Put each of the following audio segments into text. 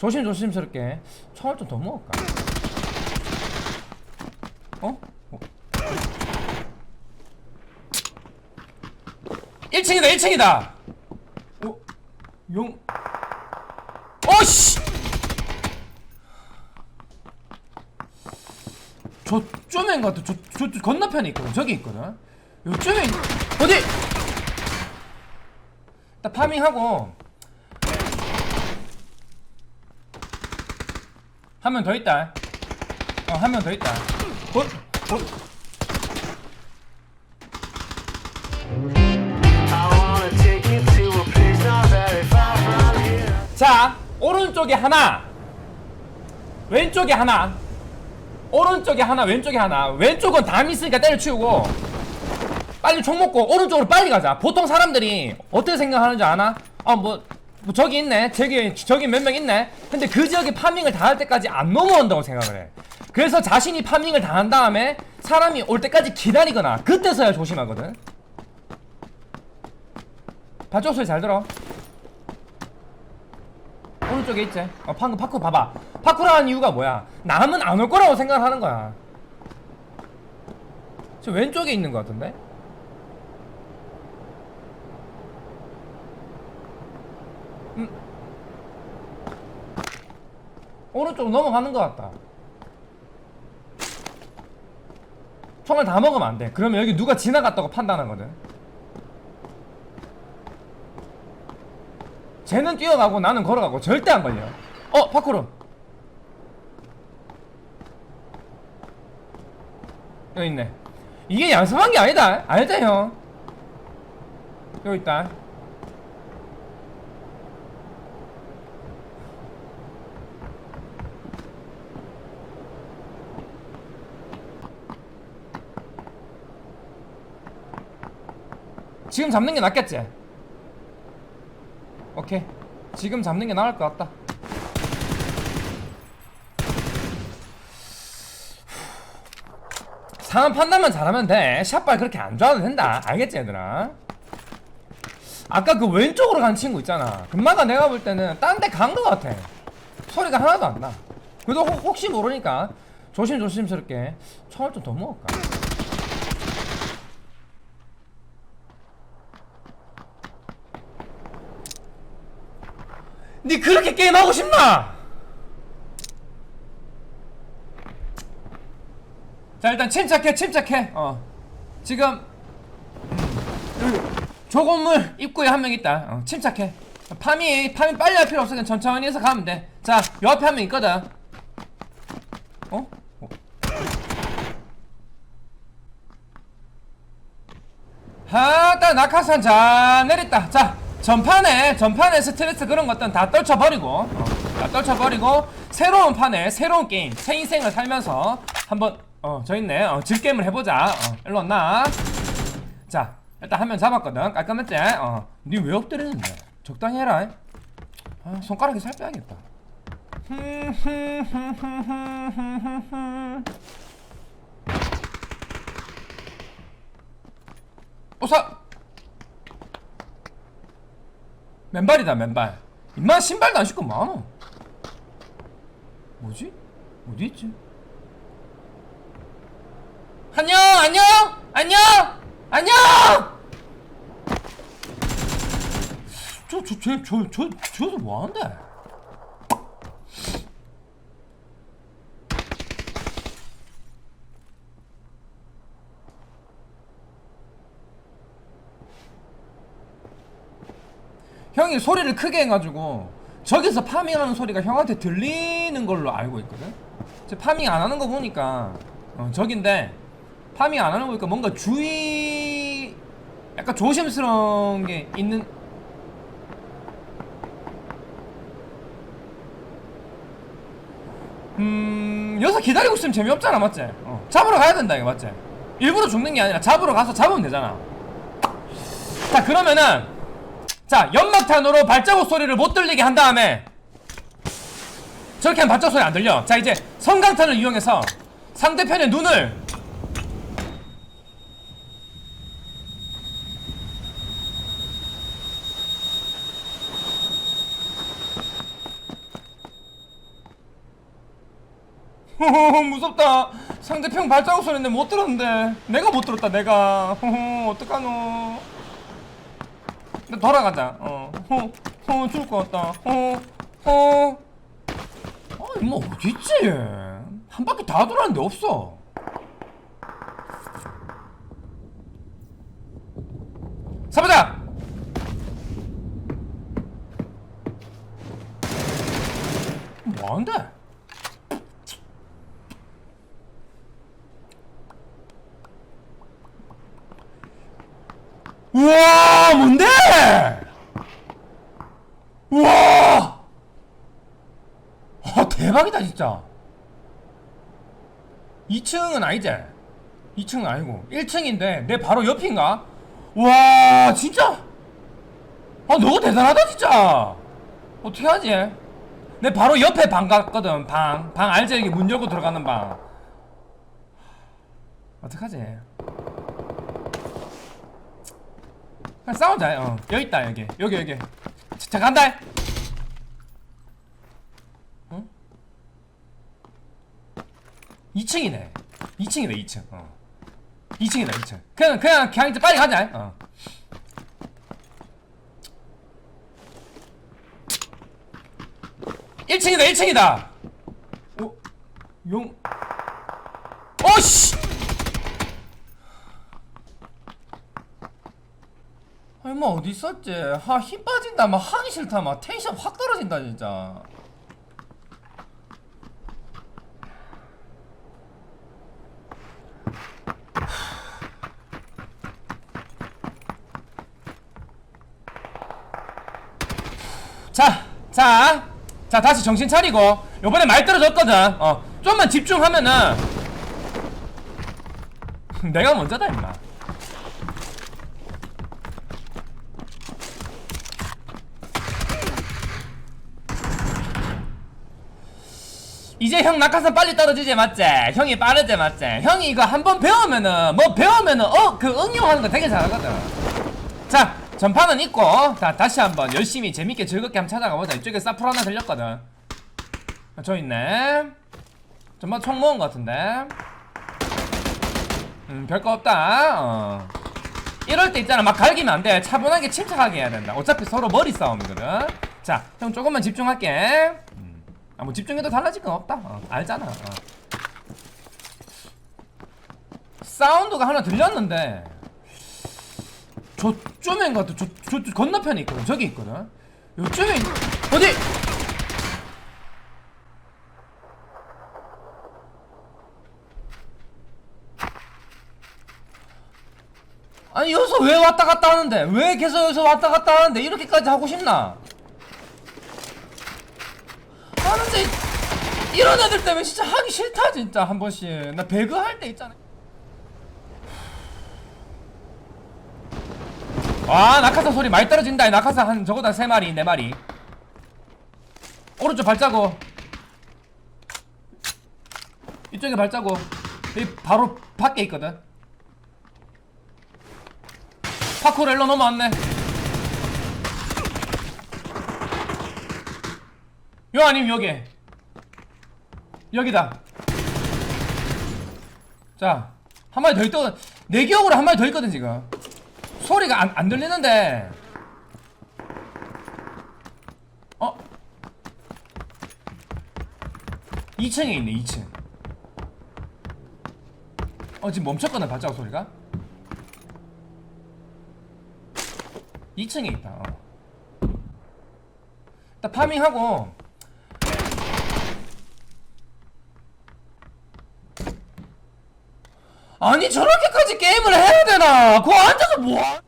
조심조심스럽게. 총을 좀더 먹을까? 어? 어? 1층이다 1층이다! 어? 용. 어씨! 저쯤인 것 같아. 저, 저, 저 건너편에 있거든. 저기 있거든. 요쯤에 있... 어디? 나 파밍하고 한 명 더 있다 어 한 명 더 있다 어? 어? 자 오른쪽에 하나 왼쪽에 하나 오른쪽에 하나 왼쪽에 하나 왼쪽은 담 있으니까 때려치우고 빨리 총 먹고 오른쪽으로 빨리 가자 보통 사람들이 어떻게 생각하는지 아나? 아 뭐 뭐 저기 있네 저기 저기 몇 명 있네 근데 그 지역에 파밍을 다할 때까지 안 넘어온다고 생각을 해 그래서 자신이 파밍을 다한 다음에 사람이 올 때까지 기다리거나 그때서야 조심하거든 발쪽 소리 잘 들어 오른쪽에 있지? 어, 방금 파쿠 봐봐. 파쿠라는 이유가 뭐야? 남은 안 올 거라고 생각하는 거야. 저 왼쪽에 있는 거 같은데? 음. 오른쪽으로 넘어가는 것 같다. 총을 다 먹으면 안 돼. 그러면 여기 누가 지나갔다고 판단하거든. 쟤는 뛰어가고 나는 걸어가고 절대 안 걸려. 어, 파쿠르. 여기 있네. 이게 연습한 게 아니다. 알다, 형. 여기 있다. 지금 잡는 게 낫겠지? 오케이. 지금 잡는 게 나을 것 같다. 상황 판단만 잘하면 돼. 샷발 그렇게 안 좋아도 된다. 알겠지 얘들아? 아까 그 왼쪽으로 간 친구 있잖아. 금마가 내가 볼 때는 딴 데 간 것 같아. 소리가 하나도 안나. 그래도 혹- 혹시 모르니까 조심조심스럽게 총을 좀 더 먹을까 니 그렇게 게임하고 싶나? 자 일단 침착해 침착해. 어. 지금 저 건물 입구에 한 명 있다. 어, 침착해. 파미 파미 빨리 할 필요 없어. 그냥 천천히 해서 가면 돼자 요 앞에 한 명 있거든. 어? 어? 아따 낙하산 잘 내렸다. 자 전판에 전판에 스트레스 그런 것들은 다 떨쳐버리고 어, 다 떨쳐버리고 새로운 판에 새로운 게임 새 인생을 살면서 한번 어저 있네. 어, 질게임을 해보자. 어, 일로 왔나? 자 일단 한 명 잡았거든. 깔끔했지? 어니 왜 엎드리는데? 적당히 해라. 아, 손가락에 살 빼야겠다. 오사 맨발이다 맨발 임마 신발도 안 신고 뭐하노 뭐지? 어디 있지? 안녕 안녕 안녕 안녕 저 저 저 저저 저서 뭐하는데 형이 소리를 크게 해가지고 저기서 파밍하는 소리가 형한테 들리는 걸로 알고 있거든. 저 파밍 안 하는 거 보니까 어, 저긴데 파밍 안 하는 거 보니까 뭔가 주의 약간 조심스러운 게 있는. 음 여기서 기다리고 있으면 재미없잖아 맞지? 어, 잡으러 가야 된다 이거 맞지? 일부러 죽는 게 아니라 잡으러 가서 잡으면 되잖아. 자 그러면은 자 연막탄으로 발자국 소리를 못 들리게 한 다음에 저렇게 하면 발자국 소리 안 들려 자 이제 성강탄을 이용해서 상대편의 눈을 허허, 무섭다. 상대편 발자국 소리인데 못 들었는데. 내가 못 들었다, 내가. 허허, 어떡하노. 나 돌아가자. 어, 허, 허, 죽을 것 같다. 허, 허. 아니, 뭐, 어딨지? 한 바퀴 다 돌았는데 없어. 사보자! 뭔데? 우와 뭔데? 우와 아 대박이다 진짜. 2층은 아니지? 2층은 아니고. 1층인데 내 바로 옆인가? 와 진짜? 아 너무 대단하다 진짜. 어떻게 하지? 내 바로 옆에 방 갔거든 방. 방 알지? 여기 문 열고 들어가는 방. 어떡하지? 그냥 싸우자 어 여기 있다 여기. 여기 여기. 자, 자 간다 2층이네. 2층이다 2층. 어. 2층이다 2층. 그냥 그냥 그냥 이제 빨리 가자. 어. 1층이다 1층이다. 어? 용. 어씨! 뭐 어디 있었지? 하 힘 빠진다. 막 하기 싫다. 막 텐션 확 떨어진다 진짜 자, 자, 자 다시 정신 차리고 요번에 말 떨어졌거든. 어, 좀만 집중하면은 내가 먼저다 임마. 이제 형 낙하산 빨리 떨어지지 맞지? 형이 빠르지 맞지? 형이 이거 한 번 배우면은 뭐 배우면은 어 그 응용하는 거 되게 잘하거든. 자 전판은 있고 자 다시 한번 열심히 재밌게 즐겁게 한번 찾아가 보자 이쪽에 사플 하나 들렸거든 아, 저 있네 전반 총 모은 것 같은데 음 별거 없다 어. 이럴 때 있잖아 막 갈기면 안돼 차분하게 침착하게 해야 된다 어차피 서로 머리 싸움이거든 자 형 조금만 집중할게 음. 아 뭐 집중해도 달라질 건 없다 어, 알잖아 어. 사운드가 하나 들렸는데 저쯤인 것 같아. 저, 저, 저 건너편에 있거든. 저기 있거든. 요쯤에 있... 어디? 아니 여기서 왜 왔다 갔다 하는데? 왜 계속 여기서 왔다 갔다 하는데? 이렇게까지 하고 싶나? 하는데 이런 애들 때문에 진짜 하기 싫다 진짜. 한 번씩. 나 배그 할 때 있잖아. 와 낙하산 소리 많이 떨어진다. 이 낙하산 한 적어도 세 마리 네 마리. 오른쪽 발자국. 이쪽에 발자국. 여기 바로 밖에 있거든. 파쿠르 일로 넘어왔네. 요 아니면 여기 여기다. 자 한 마리 더 있거든 내 기억으로 한 마리 더 있거든 지금. 소리가 안, 안 들리는데. 어? 2층에 있네 2층. 어 지금 멈췄거든 발자국 소리가. 2층에 있다 어. 일단 파밍하고 아니 저렇게까지 게임을 해야 되나 그거 앉아서 뭐 하-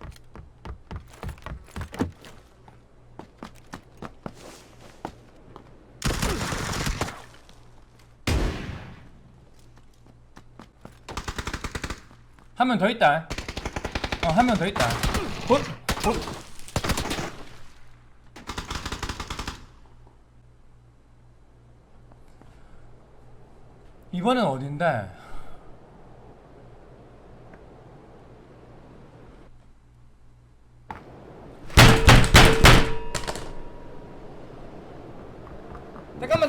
한명 더 있다 어 한 명 더 있다 어? 어? 이번엔 어딘데? 잠깐만